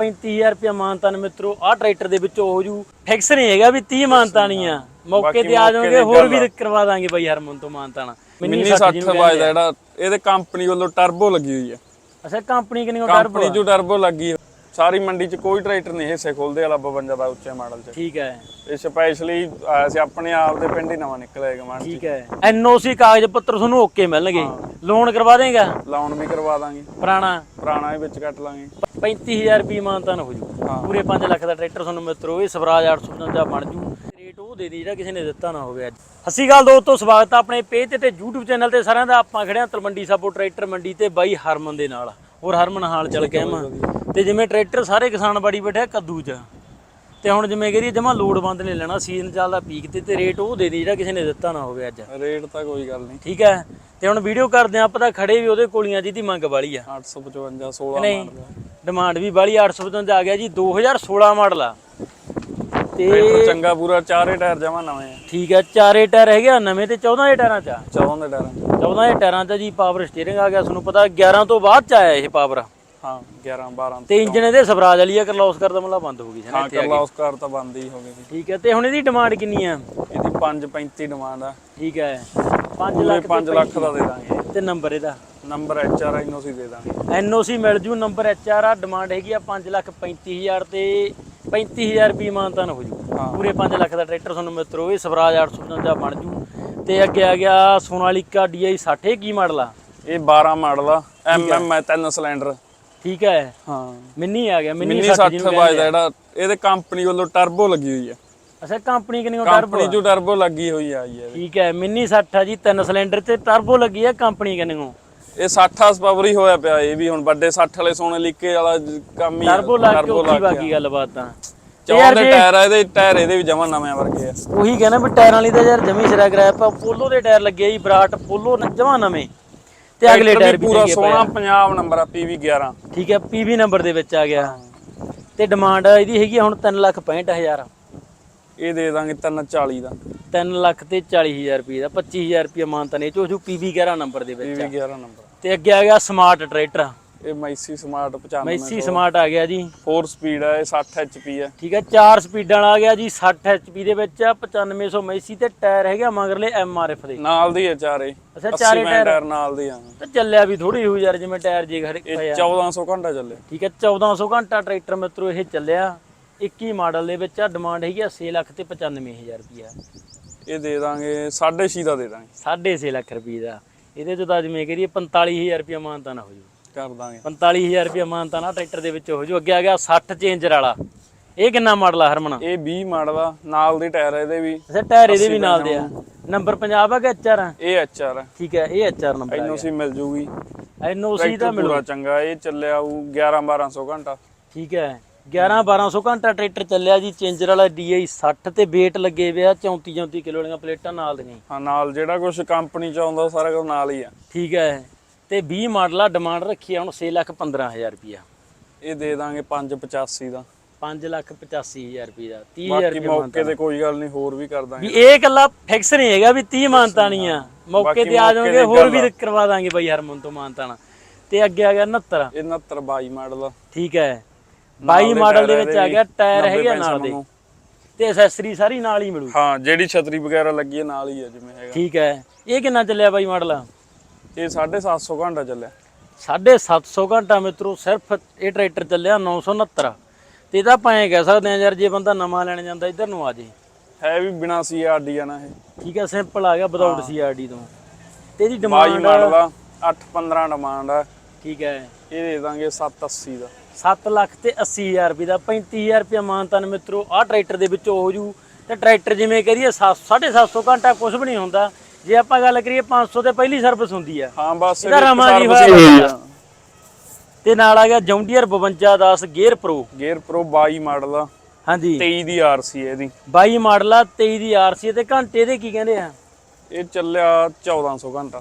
35000 ਰੁਪਏ ਮਾਨਤਾਨ ਮਿੱਤਰੋ ਆਹ ਟਰੈਕਟਰ ਦੇ ਵਿੱਚੋਂ ਹੋ ਜੂ। ਫਿਕਸ ਨਹੀਂ ਹੈਗਾ ਵੀ 30 ਮਾਨਤਾਨ ਆ। ਮੌਕੇ ਤੇ ਆ ਜਾਓਗੇ ਹੋਰ ਵੀ ਕਰਵਾ ਦਾਂਗੇ ਬਾਈ ਹਰਮਨ ਤੋਂ ਮਾਨਤਾਨ। ਮਿੰਨੀ 60 ਬਾਜ ਦਾ ਜਿਹੜਾ ਇਹਦੇ ਕੰਪਨੀ ਵੱਲੋਂ ਟਰਬੋ ਲੱਗੀ ਹੋਈ ਹੈ ਅੱਛਾ ਕੰਪਨੀ ਕਿੰਨੀ ਟਰਬੋ ਕੰਪਨੀ ਜੋ ਟਰਬੋ ਲੱਗੀ। ਸਾਰੀ ਮੰਡੀ 'ਚ ਕੋਈ ਟਰੈਕਟਰ ਨਹੀਂ ਹਿੱਸੇ ਖੋਲਦੇ ਵਾਲਾ 52 ਦਾ ਉੱਚੇ ਮਾਡਲ 'ਚ। ਠੀਕ ਹੈ। ਇਹ ਸਪੈਸ਼ਲੀ ਆਇਆ ਸੀ ਆਪਣੇ ਆਪ ਦੇ ਪਿੰਡ ਹੀ ਨਵਾਂ ਨਿਕਲਿਆ ਗਮਾਨ ਠੀਕ ਹੈ। ਐਨਓਸੀ ਕਾਗਜ਼ ਪੱਤਰ ਤੁਹਾਨੂੰ ਓਕੇ ਮਿਲਣਗੇ। ਲੋਨ ਕਰਵਾ ਦੇਗਾ? ਲਾਉਣ ਵੀ ਕਰਵਾ ਦਾਂਗੇ। ਪੁਰਾਣਾ? ਪੁਰਾਣਾ ਵੀ ਵਿੱਚ ਕੱਟ ਲਾਂਗੇ। 35000 ਰੁਪਏ ਮਾਨਤਾਨ ਹੋ ਜੂ। ਪੂਰੇ 5 ਲੱਖ ਦਾ ਟਰੈਕਟਰ ਤੁਹਾਨੂੰ ਮਿੱਤਰੋ ਇਹ ਸਵਰਾਜ 855 ਬਣ ਜੂ। ਰੇਟ ਉਹ ਦੇ ਦੀ ਜਿਹੜਾ ਕਿਸੇ ਨੇ ਦਿੱਤਾ ਨਾ ਹੋਵੇ ਅੱਜ। ਅਸੀਂ ਗੱਲ ਦੋਸਤੋ ਸਵਾਗਤ ਆ ਆਪਣੇ ਪੇਜ ਤੇ YouTube ਚੈਨਲ ਤੇ ਸਾਰਿਆਂ ਦਾ। ਆਪਾਂ ਖੜਿਆ ਤਲਵੰਡੀ ਸਾਬੋ ਟਰੈਕਟਰ ਮੰਡੀ ਤੇ ਬਾਈ ਹਰਮਨ ਦੇ ਨਾਲ। ਹੋਰ ਹਰਮਨ ਹਾਲ ਚੱਲ ਕੇ ਆਵਾਂ ਤੇ ਜਿਵੇਂ ਟਰੈਕਟਰ ਸਾਰੇ ਕਿਸਾਨ ਬਾੜੀ ਬੈਠੇ ਕੱਦੂ 'ਚ ਤੇ ਹੁਣ ਜਿਵੇਂ ਕਰੀਏ ਜਮਾ ਲੋੜਵੰਦ ਨੇ ਲੈਣਾ ਸੀਜ਼ਨ ਚੱਲਦਾ ਪੀਕ ਤੇ ਤੇ ਰੇਟ ਉਹ ਦੇ ਦੀ ਜਿਹੜਾ ਕਿਸੇ ਨੇ ਦਿੱਤਾ ਨਾ ਹੋਵੇ ਅੱਜ। ਰੇਟ ਤਾਂ ਕੋਈ ਗੱਲ ਨਹੀਂ। ਠੀਕ ਹੈ? ਤੇ ਹੁਣ ਵੀਡੀਓ ਕਰਦੇ ਆ ਆਪਾਂ ਤਾਂ ਖੜੇ ਵੀ ਉਹਦੇ ਕੋਲੀਆਂ ਜਿਹਦੀ ਮੰਗ ਵਾਲੀ ਆ। 855 16 ਨਹੀਂ? ਮਾਡਲ ਡਿਮਾਂਡ ਵੀ ਬਾਲੀ 855 ਆ ਗਿਆ ਜੀ 2016 ਮਾਡਲ ਆ। ਤੇ ਟਰੈਕਟਰ ਚੰਗਾ ਪੂਰਾ ਚਾਰੇ ਟਾਇਰ ਜਮਾ ਨਵੇਂ ਆ। ਠੀਕ ਹੈ ਚਾਰੇ ਟਾਇਰ ਹੈਗੇ ਆ ਨਵੇਂ ਤੇ 14 ਦੇ ਟਾਇਰਾਂ ਚ ਆ। 14 ਦੇ ਟਾਇਰਾਂ 14 ਦੇ ਟਾਇਰਾਂ ਚ ਜੀ ਪਾਵਰ ਸਟੀਅਰਿੰਗ ਆ ਗਿਆ ਤੁਹਾਨੂੰ ਪਤਾ 11 ਤੋਂ ਬਾਅਦ ਚ ਆਇਆ ਇਹ ਪਾਵਰ ਹਾਂ 11 12 ਤੇ ਇੰਜਨ ਇਹਦੇ ਸਵਰਾਜ ਵਾਲੀ ਆ ਕਰਲੋਸ ਕਰਦਾ ਮਤਲਬ ਬੰਦ ਹੋ ਗਈ ਸੀ ਨਾ ਹਾਂ ਕਰਲਾ ਉਸ ਕਾਰ ਤਾਂ ਬੰਦ ਹੀ ਹੋ ਗਈ ਸੀ। ਠੀਕ ਹੈ ਤੇ ਹੁਣ ਇਹਦੀ ਡਿਮਾਂਡ ਕਿੰਨੀ ਆ? ਇਹਦੀ 535 ਡਿਮਾਂਡ ਆ। ਠੀਕ ਹੈ 5 ਪੂਰੇ ਲੱਖ 5 ਲੱਖ ਦਾ ਦੇ ਦਾਂਗੇ। ਤੇ ਨੰਬਰ ਇਹਦਾ? ਨੰਬਰ ਐਚ ਆਰ ਨੂੰ ਅਸੀਂ ਦੇ ਦਾਂਗੇ। ਐਨਓਸੀ ਮਿਲ ਜੂ ਨੰਬਰ ਐਚਆਰ ਆ ਡਿਮਾਂਡ ਹੈਗੀ ਆ 5 ਲੱਖ 35000 ਤੇ 35000 ਰੁਪਏ ਮਾਨਤਾਨ ਹੋ ਜੂ। ਪੂਰੇ 5 ਲੱਖ ਦਾ ਟਰੈਕਟਰ ਤੁਹਾਨੂੰ ਮਿੱਤਰੋ ਇਹ ਸਵਰਾਜ 855 ਬਣ ਜੂ। ਤੇ ਅੱਗੇ ਆ ਗਿਆ ਸੋਨਾਲੀਕਾ DI 60 ਇਹ ਕੀ ਮਾਡਲ ਆ? ਇਹ 12 ਮਾਡਲ ਆ ਐਮਐਮ ਹੈ ਤਿੰਨ ਸਿਲੰਡਰ ਠੀਕ ਹੈ ਹਾਂ। ਮਿੰਨੀ ਆ ਗਿਆ ਮਿੰਨੀ ਮਿੰਨੀ 60 ਬਾਜ ਦਾ ਜਿਹੜਾ ਇਹਦੇ ਕੰਪਨੀ ਵੱਲੋਂ ਟਰਬੋ ਲੱਗੀ ਹੋਈ ਹੈ ਅੱਛਾ ਕੰਪਨੀ ਕਿੰਨੀ ਟਰਬੋ ਕੰਪਨੀ ਜੋ ਟਰਬੋ ਲੱਗੀ ਹੋਈ ਆ ਜੀ। ਠੀਕ ਹੈ ਮਿੰਨੀ 60 ਆ ਜੀ ਤਿੰਨ ਸਿਲੰਡਰ ਤੇ ਟਰਬੋ ਲੱਗੀ ਆ ਕੰਪਨੀ ਕਿੰਨੀ ਇਹ 60 ਹਾਰਸ ਪਾਵਰ ਹੀ ਹੋਇਆ ਪਿਆ ਇਹ ਵੀ ਹੁਣ ਵੱਡੇ 60 ਵਾਲੇ ਸੋਨੇ ਲਿਕੇ ਵਾਲਾ ਕੰਮ ਹੀ ਟਰਬੋ ਲੱਗ ਕੇ ਲੱਗ ਬਾਕੀ ਗੱਲਬਾਤ ਤਾਂ। ਚੌਂ ਦੇ ਟਾਇਰ ਆ ਇਹਦੇ ਟਾਇਰ ਇਹਦੇ ਵੀ ਜਮਾ ਨਵੇਂ ਵਰਗੇ ਆ। ਉਹੀ ਕਹਿੰਦਾ ਵੀ ਟਾਇਰਾਂ ਵਾਲੀ ਤਾਂ ਯਾਰ ਜਮੀ ਸਿਰਾ ਕਰਾਇਆ ਪਾ ਪੋਲੋ ਦੇ ਟਾਇਰ ਲੱਗੇ ਆ ਜੀ ਬਰਾਟ ਪੋਲੋ ਜਮਾ ਨਵੇਂ। ਤੇ ਅਗਲੇ ਟਾਇਰ ਵੀ ਪੂਰਾ ਸੋਹਣਾ। ਪੰਜਾਬ ਨੰਬਰ ਆ PV 11 ਠੀਕ ਹੈ ਪੀਵੀ ਨੰਬਰ ਦੇ ਵਿੱਚ ਆ ਗਿਆ। ਤੇ ਡਿਮਾਂਡ ਇਹਦੀ ਹੈਗੀ ਹੁਣ 365000 ਇਹ ਦੇ ਦਾਂਗੇ 340 ਦਾ। 3 ਲੱਖ ਤੇ 40000 ਰੁਪਏ ਦਾ 25000 ਰੁਪਏ ਮਾਨਤਾ ਨੇ ਚੋ ਜੋ ਪੀਵੀ 11 ਨੰਬਰ ਦੇ ਵਿੱਚ PV 11 ਨੰਬਰ। ਤੇ ਅੱਗੇ ਆ ਗਿਆ ਸਮਾਰਟ ਟਰੈਕਟਰ ਇਹ ਮੈਸੀ ਸਮਾਰਟ 95 ਮੈਸੀ ਸਮਾਰਟ ਆ ਗਿਆ ਜੀ। 4 ਸਪੀਡ ਹੈ ਇਹ 60 HP ਹੈ ਠੀਕ ਹੈ 4 ਸਪੀਡਾਂ ਵਾਲਾ ਆ ਗਿਆ ਜੀ 60 HP ਦੇ ਵਿੱਚ ਆ 9500 ਮੈਸੀ ਤੇ ਟਾਇਰ ਹੈਗਾ ਮਗਰਲੇ MRF ਦੇ। ਨਾਲ ਦੀ ਹੈ ਚਾਰੇ। ਅੱਛਾ 80 ਚਾਰੇ ਟਾਇਰ। ਟਾਇਰ ਨਾਲ ਦੀ ਆ। ਤੇ ਚੱਲਿਆ ਵੀ ਥੋੜੀ ਹੋ ਯਾਰ ਜਿਵੇਂ ਟਾਇਰ ਜੇ ਖੜੇ ਇਹ ਪਏ ਆ। 1400 ਘੰਟਾ ਚੱਲੇ ਠੀਕ ਹੈ 1400 ਘੰਟਾ ਟਰੈਕਟਰ ਮਿੱਤਰੋ ਇਹ ਚੱਲਿਆ। 21 ਮਾਡਲ ਦੇ ਵਿੱਚ ਆ ਡਿਮਾਂਡ ਹੈਗੀ ਆ 6 ਲੱਖ ਤੇ 95000 ਰੁਪਿਆ ਇਹ ਦੇ ਦਾਂਗੇ 6.5 ਦਾ ਦੇ ਦਾਂਗੇ। 6.5 ਲੱਖ ਰੁਪਏ ਦਾ। ਇਹਦੇ ਤੋਂ ਤਾਂ ਜਿਵੇਂ ਕਰੀਏ 45000 ਰੁਪਏ ਮਾਨਤਾ ਨਾ ਹੋ ਜੂ ਕਰ ਦਾਂਗੇ। 45000 ਰੁਪਏ ਮਾਨਤਾ ਨਾ ਟਰੈਕਟਰ ਦੇ ਵਿੱਚ ਹੋ ਜੂ ਅੱਗੇ ਆ ਗਿਆ 60 ਚੇਂਜਰ ਵਾਲਾ। ਇਹ ਕਿੰਨਾ ਮਾਡਲ ਆ ਹਰਮਨ? ਇਹ 20 ਮਾਡਲ ਆ ਨਾਲ ਦੀ ਟਾਇਰ ਆ ਇਹਦੇ ਵੀ। ਅੱਛਾ ਟਾਇਰ ਇਹਦੇ ਵੀ ਨਾਲ ਦੇ ਆ। ਨੰਬਰ ਪੰਜਾਬ ਆ ਕਿ ਐਚਆਰ ਆ? ਇਹ ਐਚਆਰ ਹੈ ਠੀਕ ਹੈ ਇਹ ਐਚਆਰ ਨੰਬਰ ਆ ਐਨਓਸੀ ਮਿਲ ਜੂਗੀ। ਐਨਓਸੀ ਦਾ ਟਰੈਕਟਰ ਪੂਰਾ ਚੰਗਾ ਇਹ ਚੱਲਿਆ ਉਹ 11 1200 ਘੰਟਾ। ਠੀਕ ਹੈ। 11 1200 ਘੰਟਾ ਟਰੈਕਟਰ ਚੱਲਿਆ ਜੀ ਚੇਂਜਰ ਵਾਲਾ DI 60 ਤੇ weight ਲੱਗੇ ਹੋਏ ਆ 34 34 ਕਿਲੋ ਵਾਲੀਆਂ ਪਲੇਟਾਂ ਨਾਲ ਦੀਆਂ ਹੀ। ਹਾਂ ਨਾਲ ਜਿਹੜਾ ਕੁਝ ਕੰਪਨੀ ਚ ਆਉਂਦਾ ਸਾਰਾ ਕੁਝ ਨਾਲ ਹੀ ਆ। ਠੀਕ ਹੈ। ਤੇ 20 ਮਾਡਲ ਆ ਡਿਮਾਂਡ ਰੱਖੀ ਆ ਹੁਣ 6 ਲੱਖ 15000 ਰੁਪਿਆ ਇਹ ਦੇ ਦਾਂਗੇ 585 ਦਾ। 5 ਲੱਖ 85000 ਰੁਪਏ ਦਾ 30000 ਬਾਕੀ ਰੁਪਏ ਮੌਕੇ ਤੇ ਕੋਈ ਗੱਲ ਨਹੀਂ ਹੋਰ ਵੀ ਕਰ ਦਾਂਗੇ। ਵੀ ਇਹ ਇਕੱਲਾ ਫਿਕਸ ਨਹੀਂ ਹੈਗਾ ਵੀ 30 ਮਾਨਤਾ ਨਹੀਂ ਆ। ਮੌਕੇ ਤੇ ਆ ਜਾਓਗੇ ਹੋਰ ਵੀ ਕਰਵਾ ਦਾਂਗੇ ਬਾਈ ਹਰਮਨ ਤੋਂ ਮਾਨਤਾ ਨਾਲ। ਤੇ ਅੱਗੇ ਆ ਗਿਆ 69 ਇਹ 69 22 ਮਾਡਲ ਠੀਕ ਹੈ। 22 ਮਾਡਲ ਦੇ ਵਿੱਚ ਆ ਗਿਆ ਟਾਇਰ 90 ਹੈਗੇ ਨਾਲ ਦੇ। ਤੇ ਐਸੈਸਰੀ ਸਾਰੀ ਨਾਲ ਹੀ ਮਿਲੂ। ਹਾਂ ਜਿਹੜੀ ਛਤਰੀ ਵਗੈਰਾ ਲੱਗੀ ਹੈ ਨਾਲ ਹੀ ਆ ਜਿਵੇਂ ਹੈਗਾ। ਠੀਕ ਹੈ। ਇਹ ਕਿੰਨਾ ਚੱਲਿਆ ਬਾਈ ਮਾਡਲ ਇਹ 750 ਘੰਟਾ ਚੱਲਿਆ। 750 ਘੰਟਾ ਮਿੱਤਰੋ ਸਿਰਫ ਇਹ ਟਰੈਕਟਰ ਚੱਲਿਆ 969 ਤੇ ਇਹਦਾ ਆਪਾਂ ਐਂ ਕਹਿ ਸਕਦੇ ਆ ਯਾਰ ਜੇ ਬੰਦਾ ਨਵਾਂ ਲੈਣ ਜਾਂਦਾ ਇੱਧਰ ਨੂੰ ਆ ਜੇ। ਹੈ ਵੀ ਬਿਨਾ ਸੀਆਰਡੀ ਆ ਨਾ ਇਹ। ਠੀਕ ਹੈ ਸਿੰਪਲ ਆ ਗਿਆ ਵਿਦਆਊਟ ਸੀਆਰਡੀ ਤੋਂ। ਤੇ ਇਹਦੀ 22 ਡਿਮਾਂਡ ਮਾਡਲ ਆ 815 ਡਿਮਾਂਡ ਆ। ਠੀਕ ਹੈ। ਇਹ ਦੇ ਦਾਂਗੇ 780 ਦਾ। 7 ਲੱਖ ਤੇ 80000 ਰੁਪਏ ਦਾ। 35000 ਰੁਪਏ ਮਾਨਤਨ ਮਿੱਤਰੋ ਆਹ ਟਰੈਕਟਰ ਦੇ ਵਿੱਚੋਂ ਹੋ ਜੂ। ਤੇ ਟਰੈਕਟਰ ਜਿਵੇਂ ਕਰੀਏ 750 ਘੰਟਾ ਕੁਝ ਵੀ ਨਹੀਂ ਹੁੰਦਾ। ਜੇ ਆਪਾਂ ਗੱਲ ਕਰੀਏ 500 ਤੇ ਪਹਿਲੀ ਸਰਵਿਸ ਹੁੰਦੀ ਆ। ਹਾਂ ਬਸ ਇਹਦਾ ਰਮਾ ਜੀ ਹੋਇਆ। ਤੇ ਨਾਲ ਆ ਗਿਆ John Deere 5210 gear pro. Gear pro 22 model ਆ। ਹਾਂਜੀ। 23 ਦੀ ਆਰਸੀ ਇਹਦੀ। 22 ਮਾਡਲ ਆ 23 ਦੀ ਆਰਸੀ ਤੇ ਘੰਟੇ ਦੇ ਕੀ ਕਹਿੰਦੇ ਆ? ਇਹ ਚੱਲਿਆ 1400 ਘੰਟਾ।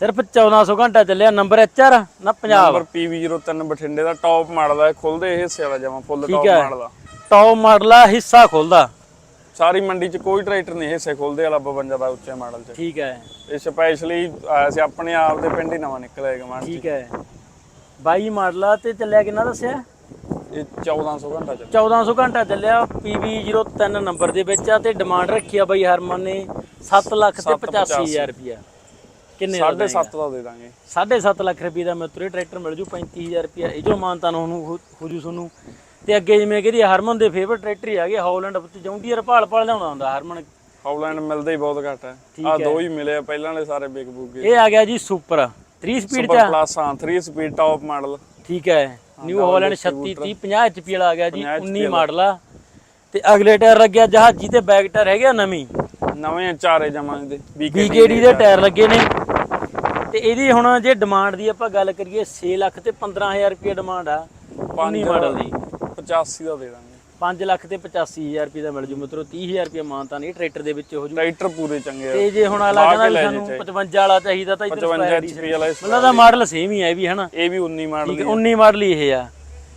ਸਿਰਫ 1400 ਘੰਟਾ ਚੱਲਿਆ ਨੰਬਰ ਐਚਆਰ ਨਾ ਪੰਜਾਬ। ਨੰਬਰ PV03 ਬਠਿੰਡੇ ਦਾ ਟੌਪ ਮਾਡਲ ਆ ਖੁੱਲਦੇ ਇਹ ਹਿੱਸੇ ਵਾਲਾ ਜਮਾ ਫੁੱਲ ਟੌਪ ਹੈ। ਮਾਡਲ ਆ। ਟੌਪ ਮਾਡਲ ਆ ਹਿੱਸਾ ਖੁੱਲਦਾ। ਸਾਰੀ ਮੰਡੀ 'ਚ ਕੋਈ ਟਰੈਕਟਰ ਨਹੀਂ ਹਿੱਸੇ ਖੁੱਲਦੇ ਵਾਲਾ 52 ਦਾ ਉੱਚੇ ਮਾਡਲ 'ਚ। ਠੀਕ ਹੈ। ਇਹ ਸਪੈਸ਼ਲੀ ਆਇਆ ਸੀ ਆਪਣੇ ਆਪ ਦੇ ਪਿੰਡ ਹੀ ਨਵਾਂ ਨਿਕਲਿਆ ਗਮਾਨ ਠੀਕ ਹੈ। 22 ਮਾਡਲ ਆ ਤੇ ਚੱਲਿਆ ਕਿੰਨਾ ਦੱਸਿਆ? ਇਹ 1400 ਘੰਟਾ ਚੱਲ 1400 ਘੰਟਾ ਚੱਲਿਆ PB03 ਨੰਬਰ ਦੇ ਵਿੱਚ ਆ ਤੇ ਡਿਮਾਂਡ ਰੱਖੀ ਆ ਬਾਈ ਹਰਮਨ ਨੇ 7 ਲੱਖ ਤੇ ਸੱਤ 85000 ਰੁਪਿਆ ਕਿੰਨੇ ਦਾ 7.5 ਦਾ ਦੇ ਦਾਂਗੇ। 7.5 ਲੱਖ ਰੁਪਏ ਦਾ ਮਿੱਤਰੋ ਇਹ ਟਰੈਕਟਰ ਮਿਲ ਜੂ 35000 ਰੁਪਿਆ ਇਹ ਜੋ ਮਾਨਤਾ ਨੂੰ ਹੋ ਹੋ ਜੂ ਤੁਹਾਨੂੰ। ਤੇ ਅੱਗੇ ਜਿਵੇਂ ਕਹਿੰਦੀ ਹਰਮਨ ਦੇ ਫੇਵਰਟ ਟਰੈਕਟਰ ਹੀ ਆ ਗਏ ਹਾਲੈਂਡ ਵਿੱਚ ਜੌਂਡੀਅਰ ਭਾਲ ਭਾਲ ਲਿਆਉਂਦਾ ਹੁੰਦਾ ਹਰਮਨ। ਹਾਲੈਂਡ ਮਿਲਦਾ ਹੀ ਬਹੁਤ ਘੱਟ ਹੈ। ਆ ਦੋ ਹੀ ਮਿਲੇ ਆ ਪਹਿਲਾਂ ਵਾਲੇ ਸਾਰੇ ਬਿਗ ਬੁੱਗੇ ਇਹ ਆ ਗਿਆ ਜੀ ਸੁਪਰ 3 ਸਪੀਡ ਸੁਪਰ ਚ ਪਲੱਸ ਹਾਂ 3 ਸਪੀਡ ਟਾਪ ਮਾਡਲ ਠੀਕ ਹੈ। ਨਿਊ ਹਾਲੈਂਡ 36 30 50 HP ਵਾਲਾ ਆ ਗਿਆ ਜੀ 50 19 ਮਾਡਲ ਆ। ਤੇ ਅਗਲੇ ਟਾਇਰ ਲੱਗਿਆ ਜਹਾਜ਼ੀ ਤੇ ਬੈਕ ਟਾਇਰ ਹੈਗਾ ਨਵੀਂ। ਨਵੇਂ ਚਾਰੇ ਜਮਾਂ ਦੇ BKD ਦੇ ਟਾਇਰ ਲੱਗੇ ਨੇ। ਤੇ ਇਹਦੀ ਹੁਣ ਜੇ ਡਿਮਾਂਡ ਦੀ ਆਪਾਂ ਗੱਲ ਕਰੀਏ 6 ਲੱਖ ਤੇ 15000 ਰੁਪਏ ਡਿਮਾਂਡ ਆ 19 ਮਾਡਲ ਦੀ। 85 ਦਾ ਦੇ ਦਾਂਗੇ। 5 ਲੱਖ ਤੇ 85000 ਰੁਪਏ ਦਾ ਮਿਲ ਜੂ ਮਿੱਤਰੋ 30000 ਰੁਪਏ ਮਾਨਤਾ ਨਹੀਂ ਟਰੈਕਟਰ ਦੇ ਵਿੱਚ ਹੋ ਜੂ। ਟਰੈਕਟਰ ਪੂਰੇ ਚੰਗੇ ਆ। ਤੇ ਜੇ ਹੁਣ ਅਗਲਾ ਲਾ ਕਹਿੰਦਾ ਕੇ ਵੀ ਸਾਨੂੰ ਜੇ 55 ਵਾਲਾ ਚਾਹੀਦਾ ਤਾਂ ਇੱਧਰ 55 ਸਪਾਇਰ HP ਵਾਲਾ ਇਸ- ਮਤਲਬ ਦਾ ਮਾਡਲ ਸੇਮ ਹੀ ਹੈ ਇਹ ਵੀ ਹਨਾ ਇਹ ਵੀ 19 ਮਾਡਲ ਹੈ 19 ਮਾਡਲ ਹੀ ਇਹ ਆ।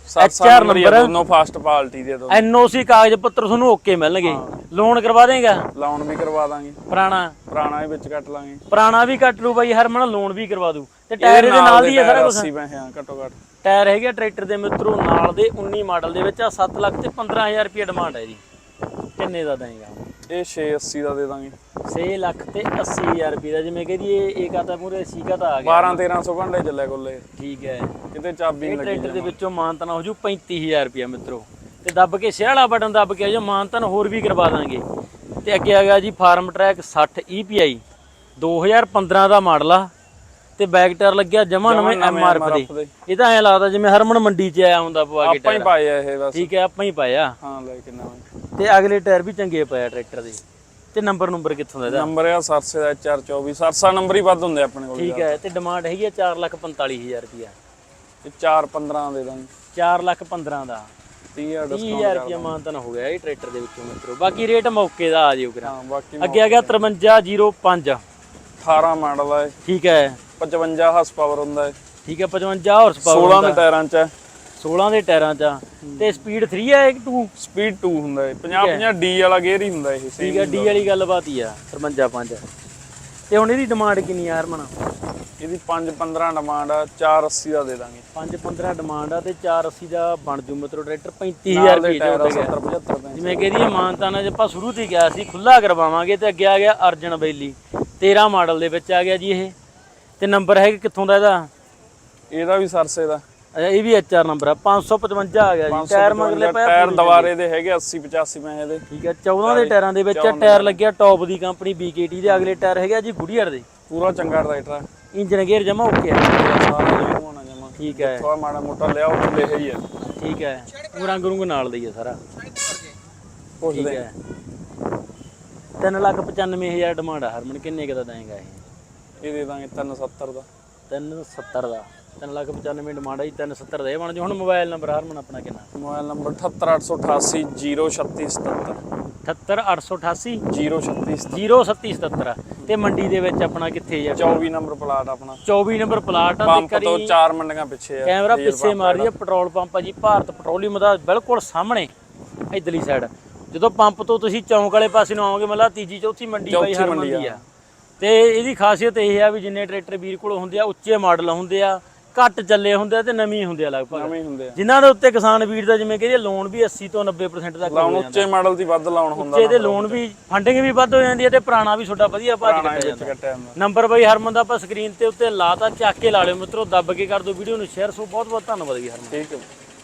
ਸੱਤ HR ਸਾਲ ਨੰਬਰ number- ਦੋਨੋਂ ਫਾਸਟ ਪਾਲਟੀ ਦੇ ਦੋ ਐਨਓਸੀ ਕਾਗਜ਼ ਪੱਤਰ ਤੁਹਾਨੂੰ ਓਕੇ ਮਿਲਣਗੇ। ਲੋਨ ਕਰਵਾ ਦੇਗਾ? ਲਾਉਣ ਵੀ ਕਰਵਾ ਦਾਂਗੇ। ਪੁਰਾਣਾ? ਪੁਰਾਣਾ ਵੀ ਵਿੱਚ ਕੱਟ ਲਾਂਗੇ। ਪੁਰਾਣਾ ਵੀ ਕੱਟ ਲੂ ਬਾਈ ਹਰਮਨ ਲੋਨ ਵੀ ਕਰਵਾ ਦੂ ਤੇ ਟਾਇਰ ਇਹਦੇ ਨਾਲ ਦੀ ਹੈ ਸਾਰਾ ਕੁਝ 80 ਪੈਸੇ ਹਾਂ ਘੱਟੋ ਘੱਟ। ਟਾਇਰ ਹੈਗੇ ਆ ਟਰੈਕਟਰ ਦੇ ਮਿੱਤਰੋ ਨਾਲ ਦੇ 19 ਮਾਡਲ ਦੇ ਵਿੱਚ ਆ 7 ਲੱਖ ਤੇ 15000 ਰੁਪਏ ਡਿਮਾਂਡ ਹੈ ਜੀ ਕਿੰਨੇ ਦਾ ਦੇਗਾ? ਇਹ 680 ਦਾ ਦੇ ਦਾਂਗੇ। 6 ਲੱਖ ਤੇ 80000 ਰੁਪਏ ਦਾ ਜਿਵੇਂ ਕਹਦੀ ਇਹ ਇੱਕ ਆਤਾ ਮੂਰੇ ਸੀਕਾ ਤਾਂ ਆ ਗਿਆ। 12 1300 ਘੰਟੇ ਚੱਲੇ ਕੋਲੇ। ਠੀਕ ਹੈ। ਕਿਤੇ ਚਾਬੀ ਇਹ ਨਹੀਂ ਲੱਗੀ ਟਰੈਕਟਰ ਦੇ ਵਿੱਚੋਂ ਮਾਨਤਨ ਹੋ ਜੂ 35000 ਰੁਪਏ ਮਿੱਤਰੋ। ਤੇ ਦੱਬ ਕੇ ਸ਼ੇਅਰ ਵਾਲਾ ਬਟਨ ਦੱਬ ਕੇ ਆ ਜੋ ਮਾਨਤਨ ਹੋਰ ਵੀ ਕਰਵਾ ਦਾਂਗੇ। ਤੇ ਅੱਗੇ ਆ ਗਿਆ ਜੀ ਫਾਰਮ ਟਰੈਕ 60 EPI 2015 ਦਾ ਮਾਡਲ ਆ। ਤੇ ਬੈਕ ਟਾਇਰ ਲੱਗਿਆ ਜਮਾ ਨਵੇਂ ਐਮਆਰਐਫ ਦੇ। ਇਹ ਤਾਂ ਐ ਲੱਗਦਾ ਜਿਵੇਂ ਹਰਮਨ ਮੰਡੀ 'ਚ ਆਇਆ ਹੁੰਦਾ ਪਵਾ ਕੇ ਆਪਾਂ ਹੀ ਟਾਇਰ। ਪਾਏ ਆ ਇਹ ਬਸ। ਠੀਕ ਹੈ ਆਪਾਂ ਹੀ ਪਾਇਆ ਹਾਂ ਲੈ ਕੇ ਨਵਾਂ। ਤੇ ਅਗਲੇ ਟਾਇਰ ਵੀ ਚੰਗੇ ਪਏ ਆ ਟਰੈਕਟਰ ਦੇ। ਤੇ ਨੰਬਰ ਨੰਬਰ ਕਿੱਥੋਂ ਦਾ ਇਹਦਾ? ਨੰਬਰ ਆ ਸਰਸੇ ਦਾ 424 ਸਰਸਾ ਨੰਬਰ ਹੀ ਵੱਧ ਹੁੰਦੇ ਆਪਣੇ ਕੋਲ ਠੀਕ ਹੈ ਤੇ ਡਿਮਾਂਡ ਹੈਗੀ ਆ 445000 ਰੁਪਿਆ ਇਹ 415 ਦੇ ਦਾਂਗੇ। 4 ਲੱਖ 15 ਦਾ। 30 ਆ 30000 ਰੁਪਿਆ ਮਾਨਤਨ ਹੋ ਗਿਆ ਇਹ ਟਰੈਕਟਰ ਦੇ ਵਿੱਚੋਂ ਮਿੱਤਰੋ। ਬਾਕੀ ਰੇਟ ਮੌਕੇ ਦਾ ਆ ਜਿਓ ਕਰਾ ਹਾਂ ਬਾਕੀ ਅੱਗੇ ਆ ਗਿਆ 5305 18 ਮਾਡਲ ਆ ਇਹ, ਠੀਕ ਹੈ। 55 ਹਾਰਸ ਪਾਵਰ ਹੁੰਦਾ ਹੈ ਠੀਕ ਹੈ 55 ਹਾਰਸ 16 ਪਾਵਰ ਦੇ ਟਾਇਰਾਂ ਚ 16 ਦੇ ਟਾਇਰਾਂ 'ਚ ਆ। ਤੇ ਸਪੀਡ 3 ਹੈ ਇੱਕ 2 ਸਪੀਡ 2 ਹੁੰਦਾ ਹੈ। 50 50 ਡੀ ਵਾਲਾ ਗੇਅਰ ਹੀ ਹੁੰਦਾ ਇਹ ਠੀਕ ਹੈ ਡੀ ਵਾਲੀ ਗੱਲਬਾਤ ਹੀ ਆ 53 ਤੇ ਹੁਣ ਇਹਦੀ ਡਿਮਾਂਡ ਕਿੰਨੀ ਆ ਹਰਮਨ? ਇਹਦੀ 5 15 ਡਿਮਾਂਡ ਆ 480 ਦਾ ਦੇ ਦਾਂਗੇ। 5 15 ਡਿਮਾਂਡ ਆ ਤੇ 480 ਦਾ ਬਣ ਜੂ ਮਤਲਬ ਟਰੈਕਟਰ 35000 ਰੁਪਏ ਦਾ 70 75 ਪੈਸੇ ਜਿਵੇਂ ਕਹਦੀ ਮਾਨਤਾ ਨਾਲ ਜੇ ਆਪਾਂ ਸ਼ੁਰੂ ਤੇ ਗਿਆ ਸੀ ਖੁੱਲਾ ਕਰਵਾਵਾਂਗੇ ਤੇ ਅੱਗੇ ਆ ਗਿਆ ਅਰਜਨ ਬੈਲੀ। 13 ਮਾਡਲ ਦੇ ਵਿੱਚ ਆ ਗਿਆ ਜੀ ਇਹ। ਤੇ ਨੰਬਰ ਹੈ ਕਿੱਥੋਂ ਦਾ ਇਹਦਾ? ਇਹਦਾ ਵੀ ਸਰਸੇ ਦਾ। ਅੱਛਾ ਇਹ ਵੀ ਐਚਆਰ ਨੰਬਰ ਆ। 555 ਆ ਗਿਆ ਜੀ। ਟਾਇਰ ਮਗਰਲੇ ਪਿਆ ਟਾਇਰ ਦੁਬਾਰੇ ਦੇ ਹੈਗੇ 80 85 ਪੈਸੇ ਦੇ ਠੀਕ ਹੈ 14 ਦੇ ਟਾਇਰਾਂ ਦੇ ਵਿੱਚ ਟਾਇਰ ਲੱਗਿਆ ਟੌਪ ਦੀ ਕੰਪਨੀ BKT ਦੇ। ਅਗਲੇ ਟਾਇਰ ਹੈਗੇ ਜੀ ਗੁੜੀਅਰ ਦੇ। ਪੂਰਾ ਚੰਗਾ ਟਰੈਕਟਰ ਆ। ਇੰਜਨ ਗੇਅਰ ਜਮਾ ਓਕੇ ਆ। ਠੀਕ ਹੈ ਥੋੜਾ ਮਾੜਾ ਮੋਟਾ ਲਿਆਓ ਥੱਲੇ ਹੈ ਹੀ ਠੀਕ ਹੈ ਉਹ ਰੰਗ ਰੁੰਗ ਨਾਲ ਦਾ ਹੀ ਆ ਸਾਰਾ। ਠੀਕ ਹੈ 3 ਲੱਖ 95000 ਡਿਮਾਂਡ ਆ ਹਰਮਨ। ਕਿੰਨੇ ਕੁ ਦਾ ਦੇਂਗਾ ਇਹ? ਇਹ ਦੇ ਦਾਂਗੇ 370 ਦਾ। 370 ਦਾ। 3 ਲੱਖ 95 ਡਿਮਾਂਡ ਆ ਜੀ 370 ਦਾ ਬਣ ਜੂ ਹੁਣ ਮੋਬਾਈਲ ਨੰਬਰ ਹਰਮਨ ਆਪਣਾ ਕਿੰਨਾ? ਮੋਬਾਈਲ ਨੰਬਰ 78888 03677 78888 03677 03777 ਤੇ ਮੰਡੀ ਦੇ ਵਿੱਚ ਆਪਣਾ ਕਿੱਥੇ ਆ? 24 ਨੰਬਰ ਪਲਾਟ ਆਪਣਾ। 24 ਨੰਬਰ ਪਲਾਟ ਆ ਤੇ ਪੰਪ ਕਰੀ ਤੋਂ ਚਾਰ ਮੰਡੀਆਂ ਪਿੱਛੇ ਆ ਕੈਮਰਾ ਪਿੱਛੇ ਮਾਰਦੀ ਆ ਪੈਟਰੋਲ ਪੰਪ ਆ ਜੀ ਭਾਰਤ ਪੈਟਰੋਲੀਅਮ ਦਾ ਬਿਲਕੁਲ ਸਾਹਮਣੇ ਇਧਰਲੀ ਸਾਈਡ ਜਦੋਂ ਪੰਪ ਤੋਂ ਤੁਸੀਂ ਚੌਂਕ ਵਾਲੇ ਪਾਸੇ ਨੂੰ ਆਓਗੇ ਮਤਲਬ ਤੀਜੀ ਚੌਥੀ ਮੰਡੀ ਬਾਈ ਹਰ ਮੰਡੀ ਆ। ਤੇ ਇਹਦੀ ਖਾਸੀਅਤ ਇਹ ਆ ਵੀ ਜਿੰਨੇ ਟਰੈਕਟਰ ਵੀਰ ਕੋਲ ਹੁੰਦੇ ਆ ਉੱਚੇ ਮਾਡਲ ਹੁੰਦੇ ਆ। ਘੱਟ ਚੱਲੇ ਹੁੰਦੇ ਆ ਤੇ ਨਵੇਂ ਹੁੰਦੇ ਆ ਲਗਭਗ। ਨਵੇਂ ਹੁੰਦੇ ਆ। ਜਿਨ੍ਹਾਂ ਦੇ ਉੱਤੇ ਕਿਸਾਨ ਵੀਰ ਦਾ ਜਿਵੇਂ ਕਹਿੰਦੇ ਲੋਨ ਵੀ 80 ਤੋਂ 90% ਤੱਕ ਲਾਉਣ ਹੋ ਜਾਂਦਾ। ਉੱਚੇ ਮਾਡਲ ਦੀ ਵੱਧ ਲਾਉਣ ਹੁੰਦਾ ਉੱਚੇ ਦੇ ਲੋਨ ਵੀ ਫੰਡਿੰਗ ਵੀ ਵੱਧ ਹੋ ਜਾਂਦੀ ਹੈ ਤੇ ਪੁਰਾਣਾ ਵੀ ਤੁਹਾਡਾ ਵਧੀਆ ਭੱਜ ਪੁਰਾਣਾ ਕੱਟਿਆ ਜਾਂਦਾ। ਨੰਬਰ ਬਈ ਹਰਮਨ ਦਾ ਆਪਾਂ ਸਕਰੀਨ ਤੇ ਉੱਤੇ ਲਾਤਾ ਚੱਕ ਕੇ ਲਾ ਲਿਓ ਮਿੱਤਰੋ ਦੱਬ ਕੇ ਕਰ ਦਿਓ ਵੀਡੀਓ ਨੂੰ ਸ਼ੇਅਰ ਸੋ ਬਹੁਤ ਬਹੁਤ ਧੰਨਵਾਦ ਜੀ ਹਰਮਨ। ਠੀਕ ਹੈ।